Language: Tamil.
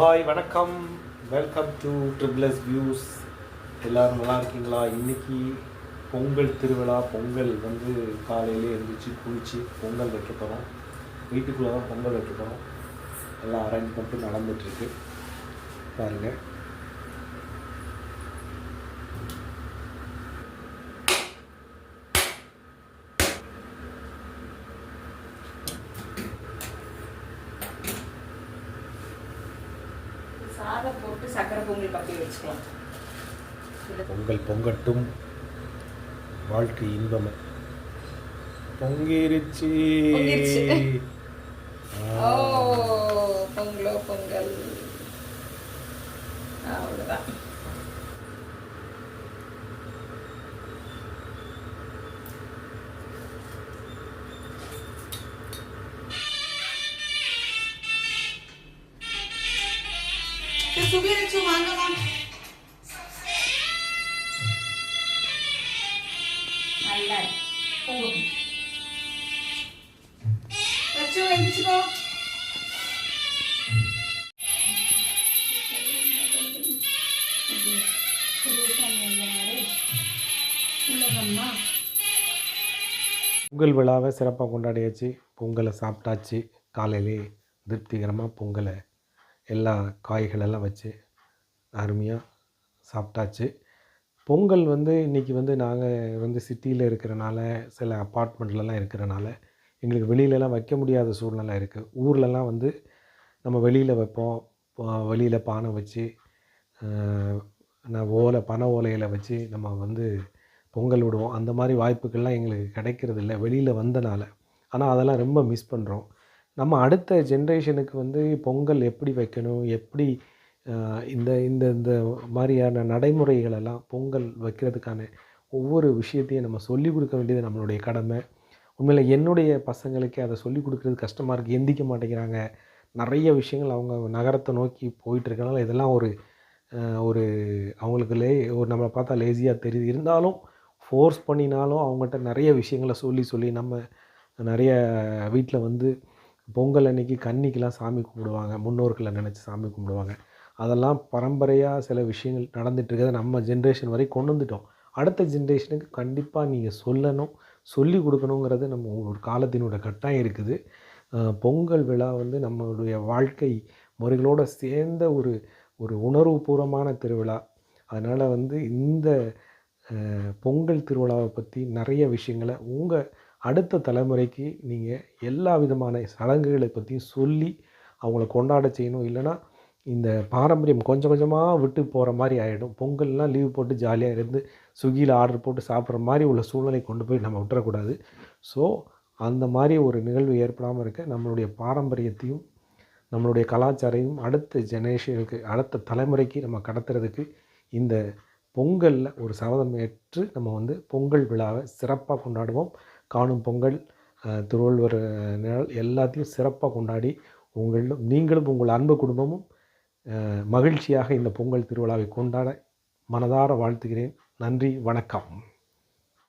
ஹாய் வணக்கம். வெல்கம் டு ட்ரிபிள்எஸ் வியூஸ் எல்லோரும் நல்லா இருக்கீங்களா? இன்றைக்கி பொங்கல் திருவிழா பொங்கல் வந்து காலையிலே எழுந்திரிச்சு குளித்து பொங்கல் வைக்க போகிறோம் வீட்டுக்குள்ளே தான் பொங்கல் வைக்க போகிறோம் எல்லாம் பண்ணிட்டு நடந்துகிட்ருக்கு பாருங்கள் சாதம் போட்டு சக்கரை பொங்கல் பக்கி வச்சுக்கலாம். பொங்கல் பொங்கட்டும் வாழ்க்கை இன்பமே பொங்கிருச்சு. ஓ பொங்கலோ பொங்கல். அவ்வளோதான் சுபீரச்சு வாங்கம்மா நல்லா இருக்கு. பொங்கல் வச்சு எழுந்திரிச்சுக்கோ பொங்கல் விழாவை சிறப்பாக கொண்டாடியாச்சு. பொங்கலை சாப்பிட்டாச்சு. காலையிலே திருப்திகரமாக பொங்கலை எல்லா காய்களெல்லாம் வச்சு அருமையாக சாப்பிட்டாச்சு. பொங்கல் வந்து இன்றைக்கி வந்து நாங்கள் வந்து சிட்டியில் இருக்கிறனால சில அப்பார்ட்மெண்ட்லலாம் இருக்கிறனால எங்களுக்கு வெளியிலலாம் வைக்க முடியாத சூழ்நிலை இருக்குது ஊர்லலாம் வந்து நம்ம வெளியில் வைப்போம். வெளியில் பானை வச்சு நான் ஓலை பனை ஓலையில் வச்சு நம்ம வந்து பொங்கல் விடுவோம். அந்த மாதிரி வாய்ப்புகள்லாம் எங்களுக்கு கிடைக்கிறது இல்லை வெளியில் வந்தனால. ஆனால் அதெல்லாம் ரொம்ப மிஸ் பண்ணுறோம் நம்ம அடுத்த ஜென்ரேஷனுக்கு வந்து பொங்கல் எப்படி வைக்கணும்? எப்படி இந்த இந்த இந்த மாதிரியான நடைமுறைகளெல்லாம் பொங்கல் வைக்கிறதுக்கான ஒவ்வொரு விஷயத்தையும் நம்ம சொல்லிக் கொடுக்க வேண்டியது நம்மளுடைய கடமை. உண்மையில் என்னுடைய பசங்களுக்கு அதை சொல்லிக் கொடுக்குறது கஷ்டமாக இருக்குது எந்திக்க மாட்டேங்கிறாங்க. நிறைய விஷயங்கள் அவங்க நகரத்தை நோக்கி போயிட்டுருக்கனால இதெல்லாம் ஒரு ஒரு அவங்களுக்கு லே ஒரு நம்மளை பார்த்தா லேசியாக தெரியுது. இருந்தாலும் ஃபோர்ஸ் பண்ணினாலும் அவங்ககிட்ட நிறைய விஷயங்களை சொல்லி சொல்லி நம்ம நிறைய வீட்டில் வந்து பொங்கல் அன்னைக்கு கன்னிக்கெலாம் சாமி கும்பிடுவாங்க. முன்னோர்களை நினச்சி சாமி கும்பிடுவாங்க. அதெல்லாம் பரம்பரையாக சில விஷயங்கள் நடந்துட்டு இருக்கிறத நம்ம ஜென்ரேஷன் வரை கொண்டு வந்துட்டோம். அடுத்த ஜென்ரேஷனுக்கு கண்டிப்பாக நீங்கள் சொல்லணும் சொல்லி கொடுக்கணுங்கிறது நம்ம ஒரு காலத்தினோட கட்டாயம் இருக்குது. பொங்கல் விழா வந்து நம்மளுடைய வாழ்க்கை முறைகளோடு சேர்ந்த ஒரு ஒரு உணர்வுபூர்வமான திருவிழா. அதனால் வந்து இந்த பொங்கல் திருவிழாவை பற்றி நிறைய விஷயங்களை உங்கள் அடுத்த தலைமுறைக்கு நீங்கள் எல்லா விதமான சடங்குகளை பற்றியும் சொல்லி அவங்கள கொண்டாட செய்யணும். இல்லைன்னா இந்த பாரம்பரியம் கொஞ்சம் கொஞ்சமாக விட்டு போகிற மாதிரி ஆகிடும் பொங்கல்லாம் லீவ் போட்டு ஜாலியாக இருந்து ஸ்விக்கியில் ஆர்டர் போட்டு சாப்பிட்ற மாதிரி உள்ள சூழ்நிலை கொண்டு போய் நம்ம விட்டுறக்கூடாது. ஸோ அந்த மாதிரி ஒரு நிகழ்வு ஏற்படாமல் இருக்க நம்மளுடைய பாரம்பரியத்தையும் நம்மளுடைய கலாச்சாரையும் அடுத்த ஜெனரேஷனுக்கு அடுத்த தலைமுறைக்கு நம்ம கடத்துறதுக்கு இந்த பொங்கலில் ஒரு சபதம் ஏற்று நம்ம வந்து பொங்கல் விழாவை சிறப்பாக கொண்டாடுவோம். காணும் பொங்கல் திருவள்ளுவர் நாள் எல்லாத்தையும் சிறப்பாக கொண்டாடி உங்களும் நீங்களும் உங்கள் அன்பு குடும்பமும் மகிழ்ச்சியாக இந்த பொங்கல் திருவிழாவை கொண்டாட மனதார வாழ்த்துகிறேன். நன்றி வணக்கம்.